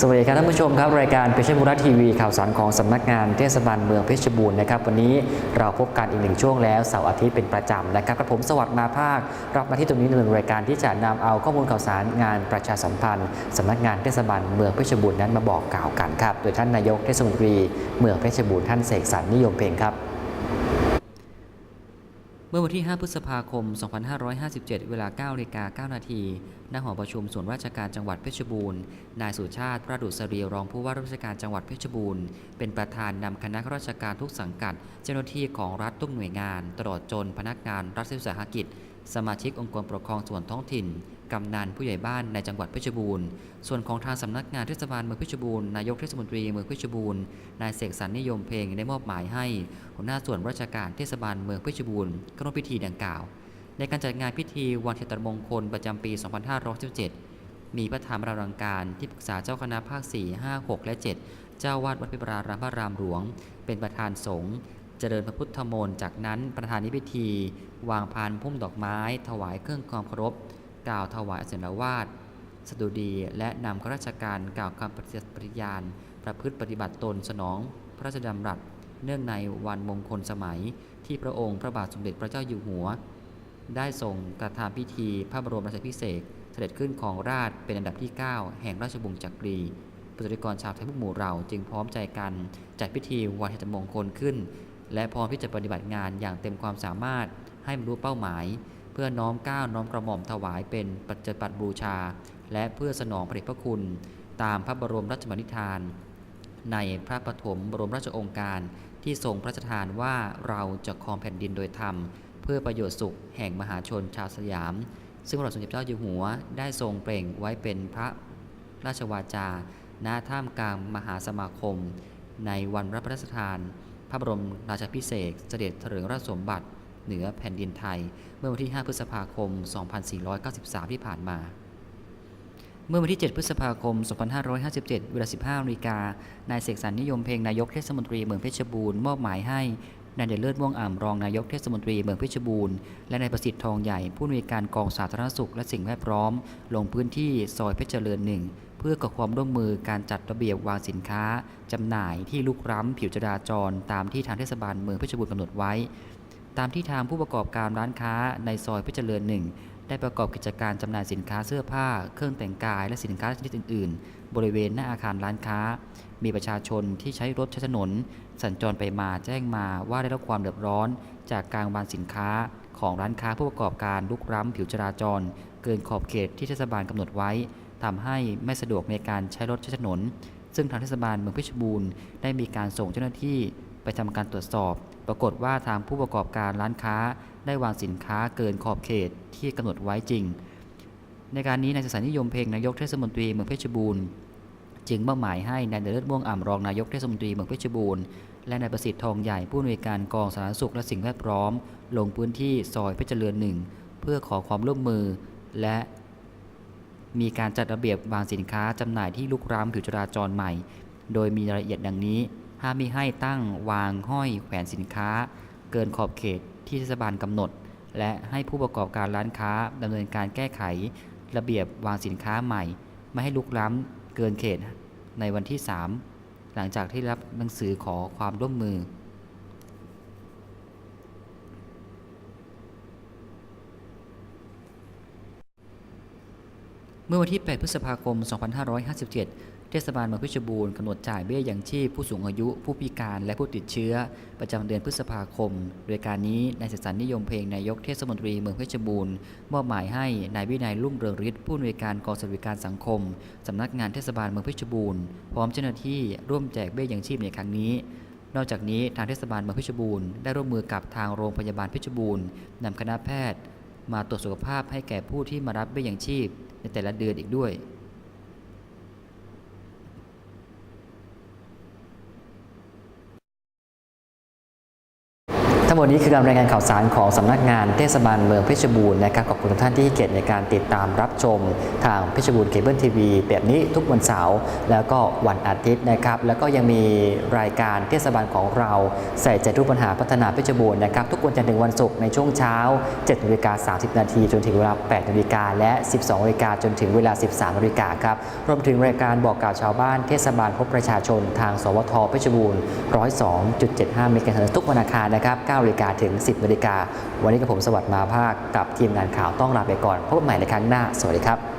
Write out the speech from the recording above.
สวัสดีครับท่านผู้ชมครับรายการเพชรบุรีทีวีข่าวสารของสำนักงานเทศบาลเมืองเพชรบูรณ์นะครับวันนี้เราพบกันอีกหนึ่งช่วงแล้วเสาร์อาทิตย์เป็นประจำนะครับกระผมสวัสดิ์มาภาครับมาที่ตรงนี้ดำเนินรายการที่จะนำเอาข้อมูลข่าวสารงานประชาสัมพันธ์สำนักงานเทศบาลเมืองเพชรบูรณ์นั้นมาบอกกล่าวกันครับโดยท่านนายกเทศมนตรีเมืองเพชรบูรณ์ท่านเสกสรรนิยมเพลงครับ เมื่อวันที่ 5 พฤษภาคม 2557 เวลา9นาฬิกา9นาทีณหอประชุมส่วนราชการจังหวัดเพชรบูรณ์ นายสุชาติประดุษรีรองผู้ว่าราชการจังหวัดเพชรบูรณ์ เป็นประธานนำคณะข้าราชการทุกสังกัด เจ้าหน้าที่ของรัฐทุกหน่วยงาน ตลอดจนพนักงานรัฐวิสาหกิจ สมาชิกองค์กรปกครองส่วนท้องถิ่น กำนันผู้ใหญ่บ้านในจังหวัดเพชรบูรณ์ ส่วนของทางสำนักงานเทศบาลเมืองเพชรบูรณ์ นายกเทศมนตรีเมืองเพชรบูรณ์ นายเสกสรรนิยมเพลงได้มอบหมายให้หัวหน้าส่วนราชการเทศบาลเมืองเพชรบูรณ์เข้าร่วมพิธีดังกล่าว ในการจัดงานพิธีวันเฉลิมมงคลประจำปี 2517 มีพระธรรมรารังการที่ปรึกษาเจ้าคณะภาค 4 5 6 และ 7 เจ้าวาดวัดพิบรารามพระรามหลวง เป็นประธานสงฆ์ เจริญพระพุทธมนต์จากนั้นประธานในพิธี วางพานพุ่มดอกไม้ ถวายเครื่องความเคารพ กล่าวถวายอเสนวาดสดุดี และนำข้าราชการกล่าวคำปฏิญาณ ประพฤติปฏิบัติตนสนอง พระราชดำรัส เนื่องในวันมงคลสมัย ที่พระองค์พระบาทสมเด็จพระเจ้าอยู่หัว ได้ทรงกระทำพิธีพระบรมราชาภิเศษเสด็จขึ้นของราชเป็นอันดับที่ 9 แห่งราชวงศ์จักรีประชากรชาวไทยพวกหมู่เราจึงพร้อมใจกันจัดพิธีวันเฉลิมมงคลขึ้น และพร้อมที่จะปฏิบัติงานอย่างเต็มความสามารถให้บรรลุเป้าหมาย เพื่อน้อมก้าวน้อมกระหม่อมถวายเป็นปัจจปัตบูชา และเพื่อสนองพระเดชพระคุณ ตามพระบรมราชบัณฑิทาน ในพระปฐมบรมราชองค์การ ที่ทรงพระราชทานว่าเราจะครองแผ่นดินโดยธรรม เพื่อประโยชน์สุขแห่งมหาชนชาวสยาม ซึ่งพระบาทสมเด็จเจ้าอยู่หัวได้ทรงเปล่งไว้เป็นพระราชวาจาณท่ามกลางมหาสมาคม ในวันรับพระราชทาน พระบรมราชาพิเศษเสด็จเถลิงราชสมบัติ เหนือแผ่นดินไทย เมื่อวันที่ 5 พฤษภาคม 2493 ที่ผ่านมา เมื่อวันที่ 7 พฤษภาคม 2557 เวลา 15นาฬิกานายเสกสรรนิยมเพลงนายกเทศมนตรีเมืองเพชรบูรณ์มอบหมายให้ นายเดชเลิศม่วงอ่ำรองนายกเทศมนตรีเมืองเพชรบูรณ์และนายประสิทธิ์ทองใหญ่ผู้อำนวยการกองสาธารณสุขและสิ่งแวดล้อม ลงพื้นที่ซอยเพชรเจริญหนึ่งเพื่อก่อความร่วมมือการจัดระเบียบวางสินค้า จำหน่ายที่ลุกล้ำผิวจราจร ตามที่ทางเทศบาลเมืองเพชรบูรณ์กำหนดไว้ ตามที่ทางผู้ประกอบการร้านค้าในซอยเพชรเจริญหนึ่ง ได้ประกอบกิจการจำหน่ายสินค้าเสื้อผ้า เครื่องแต่งกาย และสินค้าชนิดอื่น ๆ บริเวณหน้าอาคารร้านค้า มีประชาชนที่ใช้รถใช้ถนน สัญจรไปมาแจ้งมาว่าได้รับความเดือดร้อน จากการวางสินค้าของร้านค้าผู้ประกอบการลุกล้ำผิวจราจร เกินขอบเขตที่เทศบาลกำหนดไว้ทำให้ไม่สะดวกในการใช้รถใช้ถนน ซึ่งทางเทศบาลเมืองเพชรบูรณ์ได้มีการส่งเจ้าหน้าที่ไปทำการตรวจสอบ ปรากฏว่าทางผู้ประกอบการร้านค้าได้วางสินค้าเกินขอบเขตที่กำหนดไว้จริง ในการนี้นายสสารนิยมเพลงนายกเทศมนตรีเมืองเพชรบูรณ์จึงมอบหมายให้นายเดลิศม่วงอ่ำรองนายกเทศมนตรีเมืองเพชรบูรณ์และนายประสิทธิ์ทองใหญ่ผู้อำนวยการกองสาธารณสุขและสิ่งแวดล้อม ลงพื้นที่ซอยเพชรเจริญหนึ่งเพื่อขอความร่วมมือ และมีการจัดระเบียบวางสินค้าจำหน่ายที่ลุกร้ำผิวจราจรใหม่ โดยมีรายละเอียดดังนี้ ห้ามมิให้ตั้งวางห้อยแขวนสินค้า เกินขอบเขตที่เทศบาลกำหนด และให้ผู้ประกอบการร้านค้าดำเนินการแก้ไข ระเบียบวางสินค้าใหม่ ไม่ให้ลุกล้ำเกินเขตในวันที่ 3 หลังจากที่รับหนังสือขอความร่วมมือเมื่อวันที่ 8 พฤษภาคม 2557 เทศบาลเมืองเพชรบูรณ์กำหนดจ่ายเบี้ยยังชีพผู้สูงอายุ ผู้พิการและผู้ติดเชื้อ ประจำเดือนพฤษภาคม โดยการนี้นายเสกสรรนิยมเพลงนายกเทศมนตรีเมืองเพชรบูรณ์มอบหมายให้นายวินัยรุ่งเรืองฤทธิ์ผู้อำนวยการกองสวัสดิการสังคมสำนักงานเทศบาลเมืองเพชรบูรณ์พร้อมเจ้าหน้าที่ร่วมแจกเบี้ยยังชีพในครั้งนี้นอกจากนี้ทางเทศบาลเมืองเพชรบูรณ์ได้ร่วมมือกับทางโรงพยาบาลเพชรบูรณ์นำคณะแพทย์ มาตรวจสุขภาพให้แก่ผู้ที่มารับเบี้ยยังชีพ ในแต่ละเดือนอีกด้วย ท่าน หมดนี้คือการรายงานข่าวสารของสำนักงานเทศบาลเมืองเพชรบูรณ์นะครับขอบคุณทุกท่านที่ให้เกียรติในการติดตามรับชมทางเพชรบูรณ์เคเบิลทีวีแบบนี้ทุกวันเสาร์แล้วก็วันอาทิตย์นะครับแล้วก็ยังมีรายการเทศบาลของเราใส่ใจทุกปัญหาพัฒนาเพชรบูรณ์นะครับทุกวันจันทร์ถึงวันศุกร์ในช่วงเช้า7นาฬิกา30 นาทีจนถึงเวลา8นาฬิกาและ 12นาฬิกาจนถึงเวลา 13นาฬิกาครับรวมถึงรายการบอกกล่าวชาวบ้านเทศบาลพบประชาชนทาง สวทเพชรบูรณ์102.75เมกะเฮิร์ทุกวันอังคารนะครับ9นาฬิกาถึง 10นาฬิกาวันนี้กับผมสวัสดิ์มาภาคกับทีมงานข่าวต้องลาไปก่อนพบใหม่ในครั้งหน้า สวัสดีครับ